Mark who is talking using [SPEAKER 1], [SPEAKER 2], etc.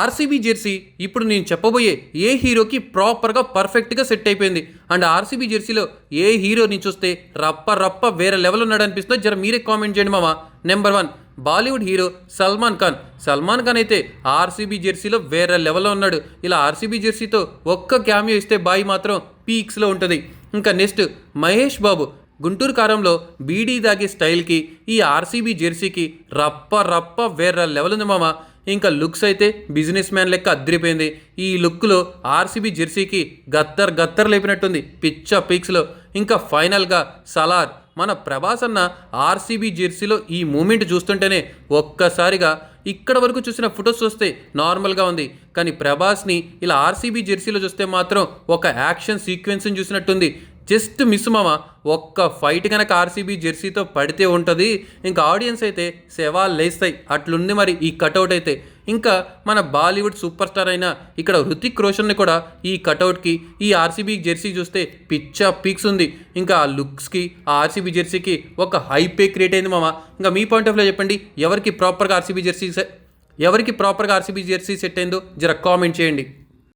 [SPEAKER 1] RCB Jersey ఇప్పుడు నేను చెప్పబోయే ఏ హీరోకి ప్రాపర్గా పర్ఫెక్ట్గా సెట్ అయిపోయింది. అండ్ ఆర్సీబీ జెర్సీలో ఏ హీరోని చూస్తే రప్ప రప్ప వేరే లెవెల్ ఉన్నాడు అనిపిస్తుందో జర మీరే కామెంట్ చేయండి మామ. Number one Bollywood hero Salman Khan. Salman Khan అయితే ఆర్సీబీ జెర్సీలో వేరే లెవెల్లో ఉన్నాడు. ఇలా ఆర్సీబీ జెర్సీతో ఒక్క క్యామియో ఇస్తే బాయి మాత్రం పీక్స్లో ఉంటుంది. ఇంకా నెక్స్ట్ మహేష్ బాబు. గుంటూరు కారంలో బీడీ దాగే స్టైల్కి ఈ ఆర్సీబీ జెర్సీకి రప్ప రప్ప వేరే లెవెల్ ఉంది మామ. ఇంకా లుక్స్ అయితే బిజినెస్ మ్యాన్ లెక్క అద్దరిపోయింది ఈ లుక్లో ఆర్సీబీ జెర్సీకి గత్తర్ గత్తర్ లేపినట్టుంది పిచ్చ పీక్స్లో. ఇంకా ఫైనల్గా సలార్ మన ప్రభాస్ అన్న ఆర్సీబీ జెర్సీలో ఈ మూమెంట్ చూస్తుంటేనే ఒక్కసారిగా ఇక్కడ వరకు చూసిన ఫొటోస్ చూస్తే నార్మల్గా ఉంది. కానీ ప్రభాస్ని ఇలా ఆర్సీబీ జెర్సీలో చూస్తే మాత్రం ఒక యాక్షన్ సీక్వెన్స్ని చూసినట్టుంది. జస్ట్ మిస్ మామ ఒక్క ఫైట్ కనుక ఆర్సీబీ జెర్సీతో పడితే ఉంటుంది. ఇంకా ఆడియన్స్ అయితే శవాలు లేస్తాయి. అట్లుంది మరి ఈ కటౌట్ అయితే. ఇంకా మన బాలీవుడ్ సూపర్ స్టార్ అయిన ఇక్కడ హృతిక్ రోషన్ని కూడా ఈ కటౌట్కి ఈ ఆర్సీబీ జెర్సీ చూస్తే పిచ్చా పీక్స్ ఉంది. ఇంకా ఆ లుక్స్కి ఆ ఆర్సీబీ జెర్సీకి ఒక హైపే క్రియేట్ అయింది మామ. ఇంకా మీ పాయింట్ ఆఫ్లో చెప్పండి. ఎవరికి ప్రాపర్గా ఆర్సీబీ జెర్సీ సె- ఎవరికి ప్రాపర్గా ఆర్సీబీ జెర్సీ సెట్ అయిందో జర కామెంట్ చేయండి.